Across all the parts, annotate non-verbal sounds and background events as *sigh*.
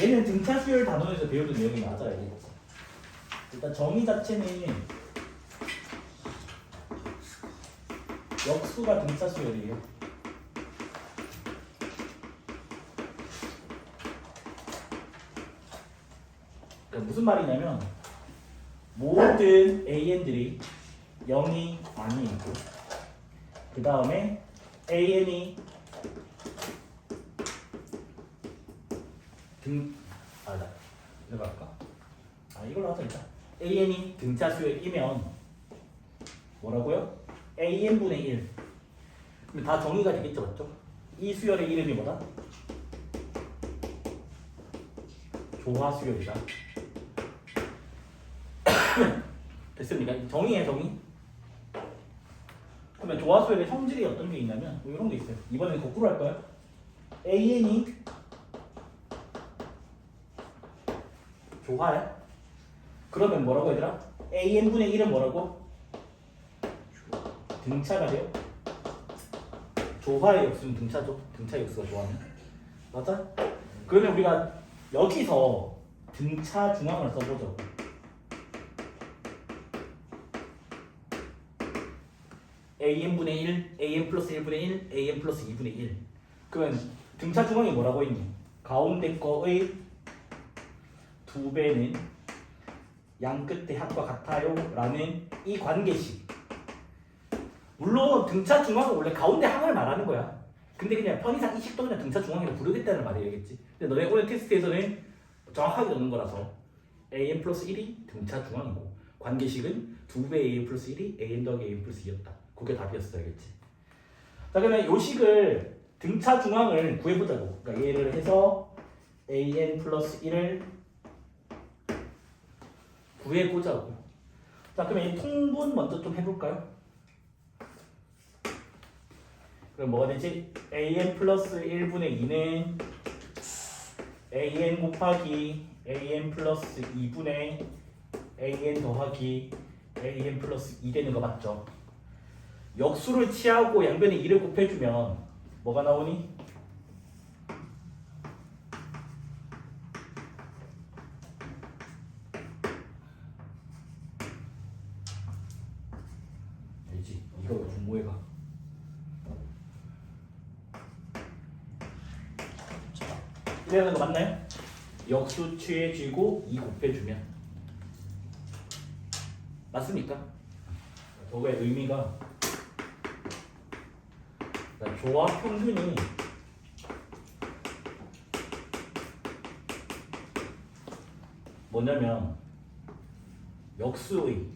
얘는 등차 수열 단원에서 배우는 내용이 맞아요. 일단 정의 자체는 역수가 등차 수열이에요. 그러니까 무슨 말이냐면 모든 AN들이 0이 아니고 그 다음에 AN이 등 아니다 이거 할까? 아 이걸로 하자 일단 AN이 등차 수열이면 뭐라고요? AN분의 1 그럼 다 정의가 되겠죠 맞죠? 이 수열의 이름이 뭐다? 조화 수열이다 *coughs* 됐습니까? 정의에 정의 그러면 조화 수열의 성질이 어떤 게 있냐면 뭐 이런 게 있어요 이번에는 거꾸로 할 거야 AN이 조화야? 그러면 뭐라고 얘들아? AN분의 1은 뭐라고? 등차가 돼요? 조화의 역수는 등차죠? 등차 역수가 조화는 맞아? 그러면 우리가 여기서 등차 중앙을 써보죠 AN분의 1, AN 플러스 1분의 1, AN 플러스 2분의 1 그러면 등차 중앙이 뭐라고 했니? 가운데 거의 두 배는 양 끝의 합과 같아요 라는 이 관계식. 물론 등차 중앙은 원래 가운데 항을 말하는 거야. 근데 그냥 편의상 이 식도 그냥 등차 중앙이라고 부르겠다는 말이겠지. 근데 너네 오늘 테스트에서는 정확하게 넣는 거라서 AN 플러스 1이 등차 중앙이고 관계식은 두배 AN 플러스 1이 AN 더하기 AN 플러스 2였다. 그게 답이었어 알겠지? 자 그러면 요 식을 등차 중앙을 구해보자고. 그러니까 얘를 해서 AN 플러스 1을 구해보자고. 자, 그러면 이 통분 먼저 좀 해볼까요? 그럼 뭐가 되지? an 플러스 1분의 2는 an 곱하기 an 플러스 2분의 an 더하기 an 플러스 2 되는 거 맞죠? 역수를 취하고 양변에 2를 곱해주면 뭐가 나오니? 알지? 이거 분모해가. 이래는 거 맞나요? 역수 취해지고 이 곱해주면 맞습니까? 저거의 의미가 그러니까 조합 평균이 뭐냐면 역수의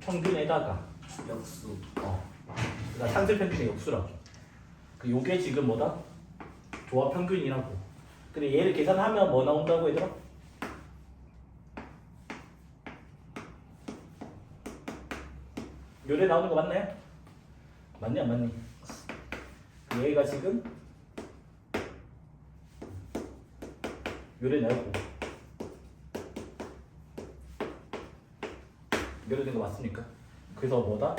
평균에다가 역수 어. 그러니까 상세 평균의 역수라고. 그 요게 지금 뭐다? 조합 평균이라고. 근데 얘를 계산하면 뭐 나온다고 얘들아? 요래 나오는 거 맞나요? 맞니 안 맞니? 얘가 지금 요래 나오고 요래 된거 맞습니까? 그래서 뭐다?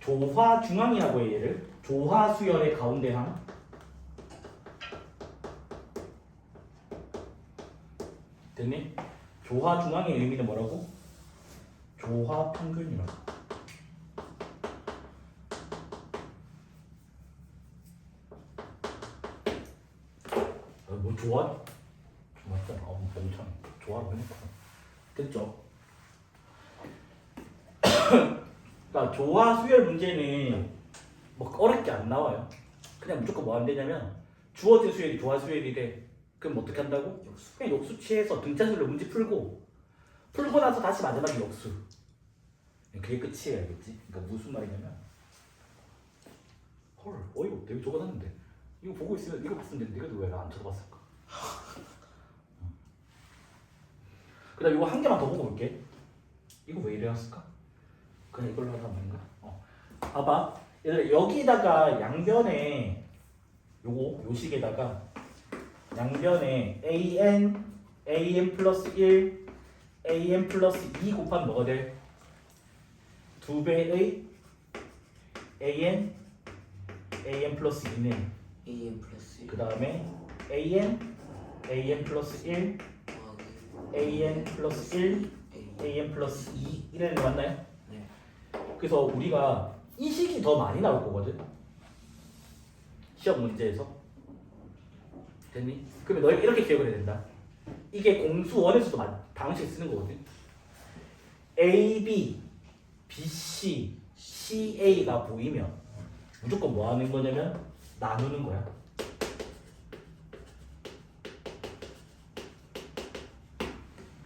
조화 중앙이라고 해 얘를 조화 수열의 가운데 항 됐니? 조화 중앙의 의미는 뭐라고? 조화 평균이라고 아, 뭐 조화? 맞잖아 어, 멍청 조화를 해놓고 됐죠? *coughs* 그러니까 조화 수열 문제는 뭐 어렵게 안 나와요. 그냥 무조건 뭐 안 되냐면 주어진 수열이 조화 수열이래. 그럼 어떻게 한다고? 역수 그냥 역수 취해서 등차수열로 문제 풀고 풀고 나서 다시 마지막에 역수. 그게 끝이에요, 알겠지? 그러니까 무슨 말이냐면 헐, 어이가 되게 적어놨는데 이거 보고 있으면 이거 봤으면 되는데 이거 왜안 쳐다봤을까? 그다음 이거 한 개만 더 보고 올게. 이거 왜 이래왔을까? 그냥 이걸로 하자 말인가? 어. 봐봐. 얘들 여기다가 양변에 요거 요식에다가 양변에 an an 플러스 1 an 플러스 2 곱하면 뭐가 돼? 두 배의 an an 플러스 2는 AM 플러스 1 그 다음에 an an 플러스 1 더하기 an 플러스 1 AM an 플러스 2 이래는 거 맞나요? 네. 그래서 우리가 이 식이 더 많이 나올 거거든 시험 문제에서 됐니? 그러면 너희가 이렇게 기억을 해야 된다 이게 공수 원에서도 마- 방식 쓰는 거거든 A, B, B, C, C, A가 보이면 무조건 뭐 하는 거냐면 나누는 거야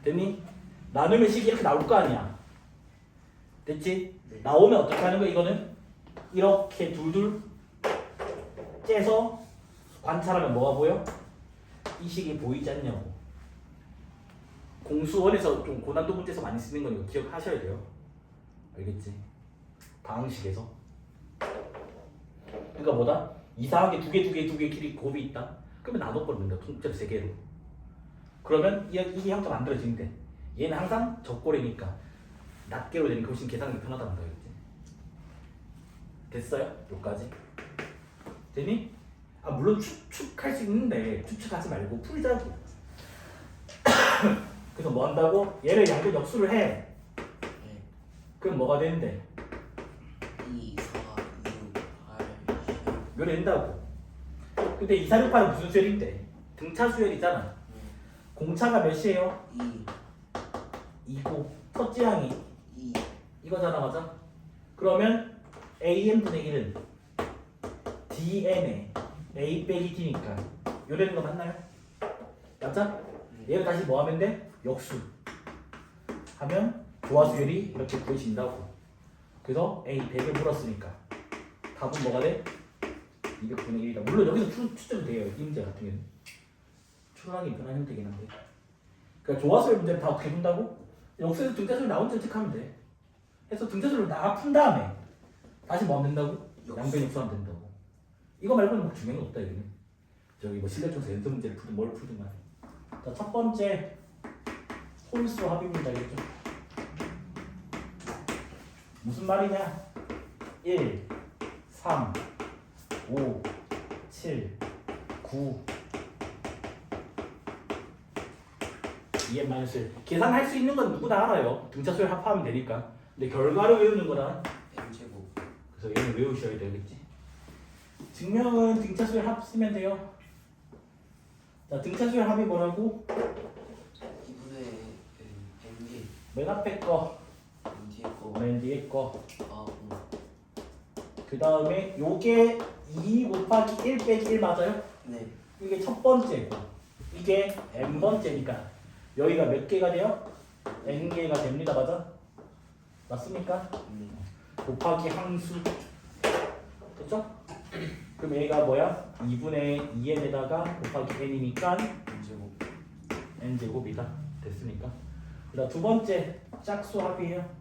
됐니? 나누면 식이 이렇게 나올 거 아니야 됐지? 네. 나오면 어떻게 하는 거야 이거는? 이렇게 둘둘 째서 관찰하면 뭐가 보여? 이 식이 보이지 않냐고 공수원에서 좀 고난도 문제에서 많이 쓰는 건 이거 기억하셔야 돼요 알겠지? 방식에서 그러니까 뭐다? 이상하게 두 개 두 개 두개 길이 곱이 있다? 그러면 나눠버린다 통째로 세 개로 그러면 이- 이게 형태 만들어지는데 얘는 항상 적골이니까 낱개로 되니까 훨씬 계산하기 편하다는 거겠지 됐어요? 여기까지 되니? 아 물론 추측 할 수 있는데 추측하지 말고 풀자고 *coughs* 그래서 뭐 한다고? 얘를 양변 역수를 해 네. 그럼 뭐가 되는데? 2 4 6 8 10 묘된다고 근데 2, 4, 6, 8은 무슨 수열인데? 등차 수열이잖아 공차가 몇이에요? 2 2고 첫째 항이 2 이거잖아 맞아? 그러면 AN분의 1은 DN에 A 빼기 D니까 요래는 거 맞나요? 맞아? 얘를 다시 뭐 하면 돼? 역수 하면 조화수열이 이렇게 구해진다고 그래서 A 100을 물었으니까 답은 뭐가 돼? 200분의 1이다 물론 여기서 추, 추정도 돼요 이 문제 같은 경우는 추론하기 편한 형태긴 한데 그러니까 조화수열 문제를 다 어떻게 푼다고? 역수에서 등차수열 나온 점 체크하면 돼 해서 등차수를 다 푼 다음에 다시 뭐 하면 된다고? 양변 역수하면 된다고 이거 말고는 뭐 중요한 거 없다 여기는. 저기 뭐 실내청소 연습 문제를 풀든 뭘 풀든 간에. 자첫 번째 홀수 합입니다겠죠 무슨 말이냐? 1 3 5 7 9 2n 마이너스 1 계산할 수 있는 건 누구나 알아요. 등차수를 합하면 되니까. 근데 결과를 외우는 거랑 M 제곱. 그래서 얘는 외우셔야 되겠지. 증명은 등차수열 합 쓰면 돼요. 자, 등차수열 합이 뭐라고? 2분의 MD 맨 앞에 거, MD 거맨 뒤에 거. 아, 음. 그 다음에 요게 2 곱하기 1 빼기 1 맞아요? 네 이게 첫 번째고 이게 n 번째니까 여기가 몇 개가 돼요? n 개가 됩니다, 맞아? 맞습니까? 음. 곱하기 항수 됐죠? 그럼 얘가 뭐야? 2분의 2n에다가 곱하기 n이니까 M 제곱 n 제곱이다 됐습니까? 그다음 두 번째 짝수 합이에요.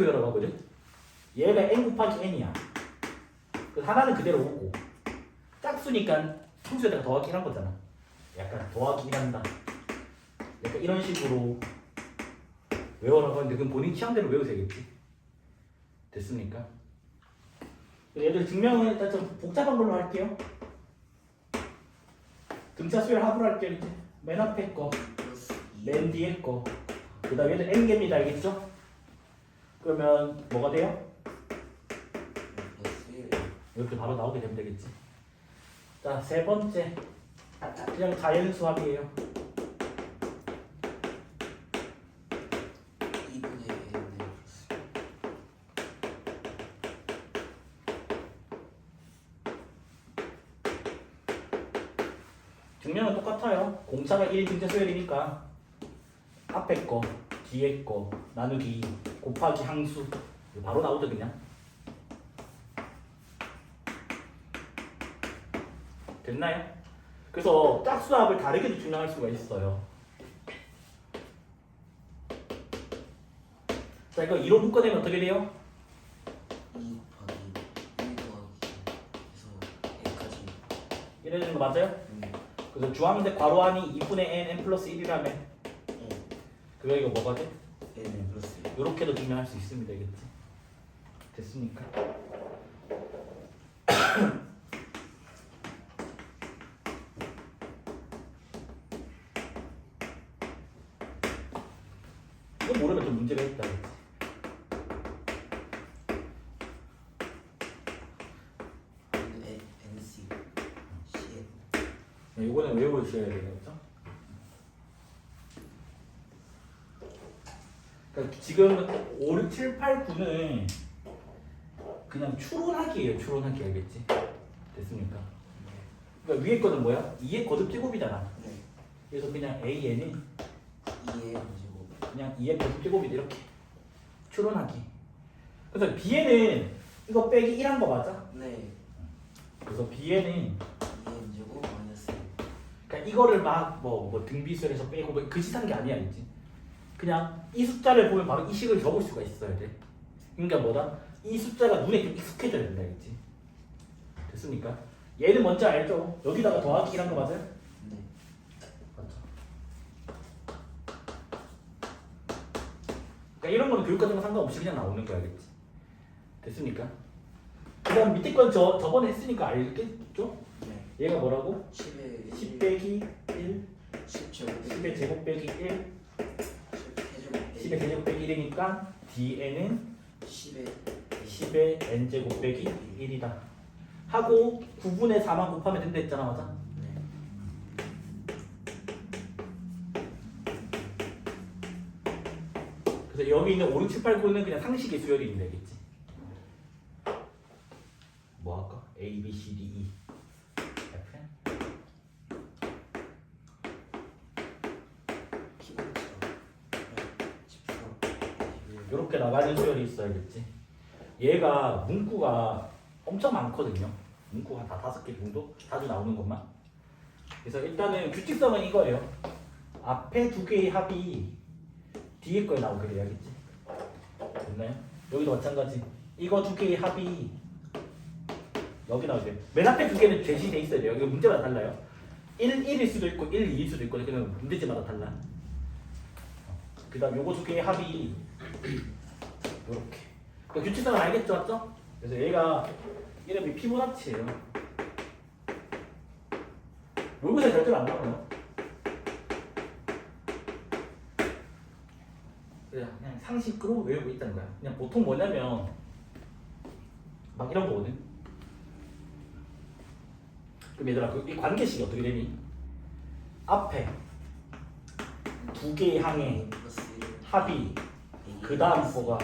외우라고 하거든. 얘가 n 곱하기 n이야. 그 하나는 그대로 오고 짝수니까 평소에다가 더하기 한 거잖아. 약간 더하기 한다. 약간 이런 식으로 외워라고 하는데 그건 본인 취향대로 외우셔야겠지. 됐습니까? 얘들 증명은 일단 좀 복잡한 걸로 할게요. 등차 수열 합으로 할게요 이제 맨 앞에 거, 플러스 2맨 뒤에 거, 그 다음에 얘는 n개입니다 알겠죠? 그러면 뭐가 돼요? 플러스 1 이렇게 바로 나오게 되면 되겠지. 자 세 번째 그냥 자연수 합이에요. 2분의 N 플러스 증명은 똑같아요. 공차가 1 등차 수열이니까 앞에 거, 뒤에 거 나누기 곱하기 항수 바로 나오죠 그냥 됐나요? 그래서 짝수합을 다르게도 증명할 수가 있어요 자 이거 2로 묶어내면 어떻게 돼요? 2 곱하기 1 더하기 3에서 n까지 1 해주는 거 맞아요? 네. 그래서 주함인데 괄호안이 2분의 n, n 플러스 1이라며 그거 이거 뭐가 돼? N 플러스 요렇게도 증명할 수 있으면 되겠지 됐습니까? *coughs* 이거 모르면 좀 문제가 있다 그치? N N C C N 네, 이거는 외우셔야 되겠죠? 그러니까 지금 5, 6, 7, 8, 9는 그냥 추론하기예요 추론하기 알겠지? 됐습니까? 그러니까 위에 거는 뭐야? 2의 거듭 제곱이잖아 네. 그래서 그냥 AN이 2의 제곱 그냥 2의 거듭 제곱이다 이렇게 추론하기 그래서 B에는 이거 빼기 1한 거 맞아? 네. 그래서 B에는 2의 제곱 마이너스 그러니까 이거를 막뭐뭐 등비수열해서 빼고 뭐 그 짓한 게 아니야 있지. 그냥 이 숫자를 보면 바로 이 식을 적을 수가 있어야 돼. 그러니까 뭐다? 이 숫자가 눈에 좀 익숙해져야 된다 있지. 됐습니까? 얘는 먼저 알죠. 여기다가 더하기 1한 거 맞아요? 네. 맞죠. 그러니까 이런 거는 교육과정과 상관없이 그냥 나오는 거야, 알겠지? 됐습니까? 그 다음 밑에 건 저 저번에 했으니까 알겠죠? 네. 얘가 뭐라고? 10의 10 빼기 1 10 제곱 10의 제곱 빼기 1 10의 10의 제곱 빼기 1이니까 dn은 10의 10의 n 제곱 빼기 1이다. 하고 9분의 4만 곱하면 된다 했잖아, 맞아? 네. 그래서 여기 있는 5, 6, 7, 8, 9는 그냥 상식의 수열이면 되겠지. 뭐 할까? A, B, C, D, E. F, 키보드 10% 이렇게 나가는 수열이 있어야겠지. 얘가 문구가 엄청 많거든요. 문구가 다 다섯 개 정도 자주 나오는 것만. 그래서 일단은 규칙성은 이거예요. 앞에 두 개의 합이 뒤에 거에 나오게 돼야겠지. 됐나요? 여기도 마찬가지. 이거 두 개의 합이 여기 나오게. 맨 앞에 두 개는 제시돼 있어야 돼요. 이거 문제마다 달라요. 1, 1일 수도 있고 1, 2일 수도 있고 그냥 문제지마다 달라. 그 다음 요거 두 개의 합이 *clears throat* 요렇게. 그 규칙성은 알겠죠, 맞죠? 그래서 얘가 이름이 피보나치예요. 모의고사 절대로 안 나와요. 그냥, 상식으로 외우고 있다는 거야. 그냥 보통 뭐냐면 막 이런 거거든. 그럼 얘들아, 그 이 관계식이 어떻게 되니? 앞에 두 개의 1 합이 그 다음 거가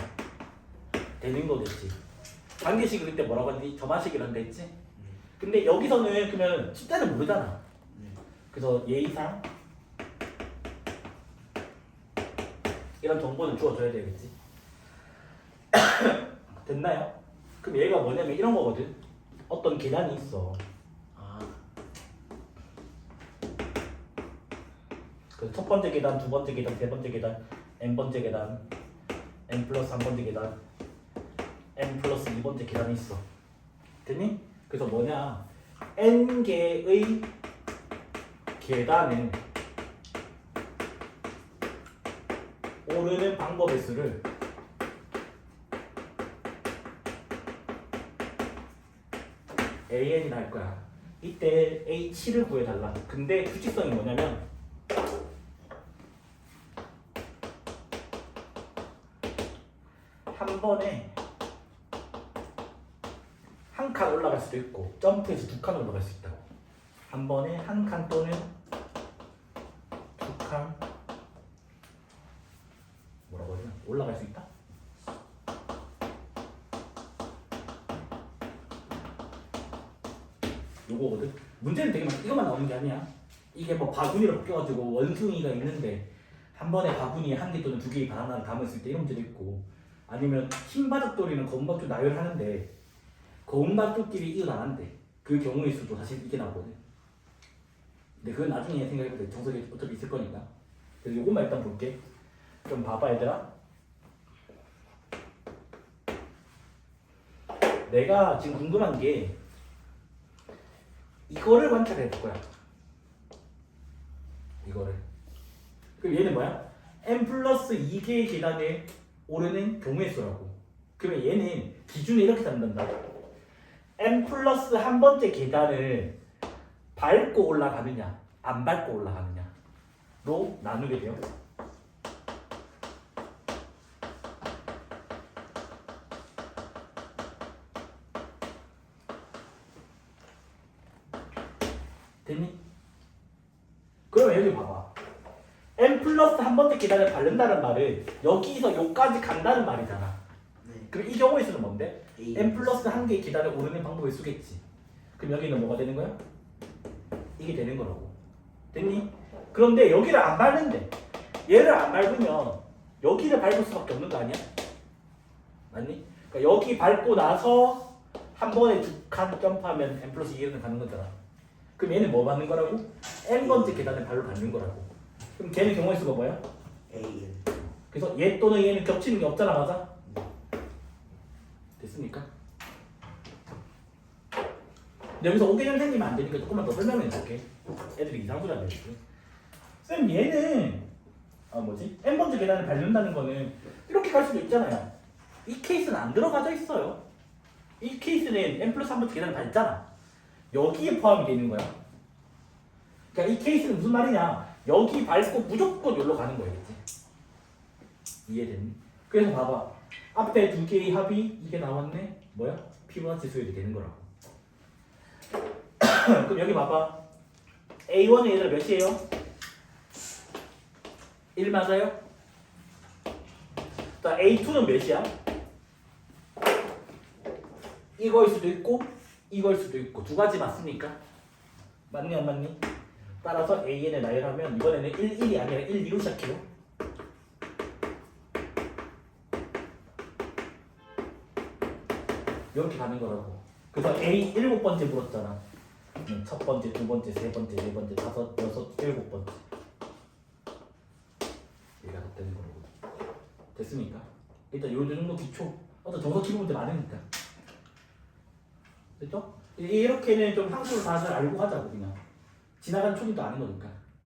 되는 거겠지. 관계식을 그때 뭐라고 했니? 저만식이라는 데 했지? 근데 여기서는 그러면 숫자를 모르잖아. 네. 그래서 예의상 이런 정보는 주어줘야 되겠지. *coughs* 됐나요? 그럼 얘가 뭐냐면 이런 거거든. 어떤 계단이 있어. 아 그래서 첫 번째 계단, 두 번째 계단, 세 번째 계단, n 번째 계단, n 플러스 3번째 계단, n 플러스 2번째 계단이 있어. 됐니? 그래서 뭐냐? n 개의 계단은 오르는 방법의 수를 an이라 할 거야. 이때 h를 구해달라. 근데 규칙성이 뭐냐면 한 번에 한 칸 올라갈 수도 있고 점프해서 두 칸 올라갈 수 있다고. 한 번에 한 칸 또는 두 칸 뭐라고 하냐 올라갈 수 있다. 요거거든. 문제는 되게 많. 이것만 나오는 게 아니야. 이게 뭐 바구니로 바뀌어가지고 원숭이가 있는데 한 번에 바구니에 한 개 또는 두 개의 바나나를 담았을 때 이런 문제도 있고 아니면 흰바닥돌이는 검은바닥돌 나열하는데 검은바닥돌끼리 이어 나간대 그 경우의 수도 사실 이게 나오거든 근데 그건 나중에 생각해보자 정석이 어차피 있을 거니까 그래서 요것만 일단 볼게 좀 봐봐 얘들아 내가 지금 궁금한 게 이거를 관찰해 볼 거야. 이거를. 그럼 얘는 뭐야? n 플러스 2개의 계단에 오르는 경우의 수라고. 그러면 얘는 기준을 이렇게 잡는다. n 플러스 한 번째 계단을 밟고 올라가느냐, 안 밟고 올라가느냐로 나누게 돼요. 됐니? 그러면 여기 봐봐. n 플러스 한 번째 계단을 밟는다는 말은 여기서 여기까지 간다는 말이잖아. 네. 그럼 이 경우에서는 뭔데? A n 플러스 한 개의 계단을 오르는 방법을 쓰겠지. 그럼 여기는 뭐가 되는 거야? 이게 되는 거라고. 됐니? 그런데 여기를 안 밟는데 얘를 안 밟으면 여기를 밟을 수밖에 없는 거 아니야? 맞니? 그러니까 여기 밟고 나서 한 번에 두 칸 점프하면 n 플러스 2는 가는 거잖아. 그럼 얘는 뭐 받는 거라고? n 번째 계단을 발로 밟는 거라고. 그럼 걔는 경우의 수가 뭐야? A 그래서 얘 또는 얘는 겹치는 게 없잖아, 맞아? 됐습니까? 근데 여기서 오개념 생기면 안 되니까 조금만 더 설명해 줄게. 애들이 이상 소리 안 내지. 쌤 얘는 아 뭐지? n 번째 계단을 밟는다는 거는 이렇게 갈 수도 있잖아요. 이 케이스는 안 들어가져 있어요. 이 케이스는 n 플러스 한 번째 계단을 밟잖아. 여기에 포함이 되는 거야. 그러니까 이 케이스는 무슨 말이냐? 여기 밟고 무조건 여기로 가는 거겠지. 이해됐니? 그래서 봐봐. 앞에 두 개의 합이 이게 나왔네. 뭐야? 피보나치 수열이 되는 거라고. *clears throat* 그럼 여기 봐봐. A1의 얘들 몇이에요? 1 맞아요? 자, A2는 몇이야? 이거일 수도 있고 이거일 수도 있고 두 가지 맞습니까? 맞니 안 맞니? 따라서 AN을 나열하면 이번에는 1, 1이 아니라 1, 2로 시작해요. 이렇게 가는 거라고. 그래서 A 일곱 번째 물었잖아. 음, 첫 번째, 두 번째, 세 번째, 네 번째, 다섯, 여섯, 일곱 번째. 얘가 더 되는 거라고. 됐습니까? 일단 요 정도 기초. 어떤 정석 기본들 많으니까. 됐죠? 이- 이렇게는 좀 상수를 다들 알고 하자고 그냥. 지나간 초기도 아는 거니까.